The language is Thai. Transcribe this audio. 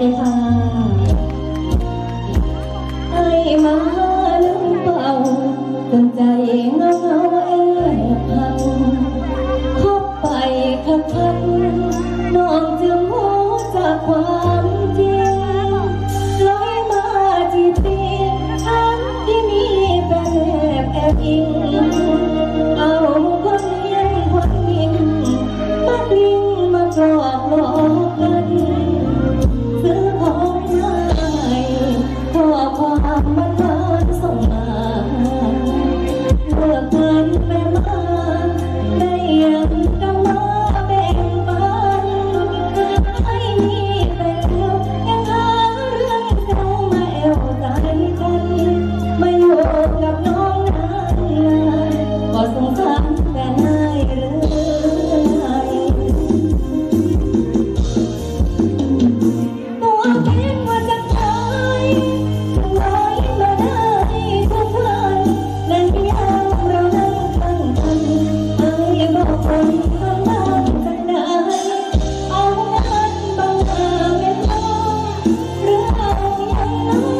ดีค่ะไอ้มาลืมเป่าจนใจเงาเงาแอบพังคบไปคักคันน้องจึงหูจากความจริงลอยมาที่เตียงที่มีแต่แอบแอบอิง เพื่อเพื่อนแม่มา Oh.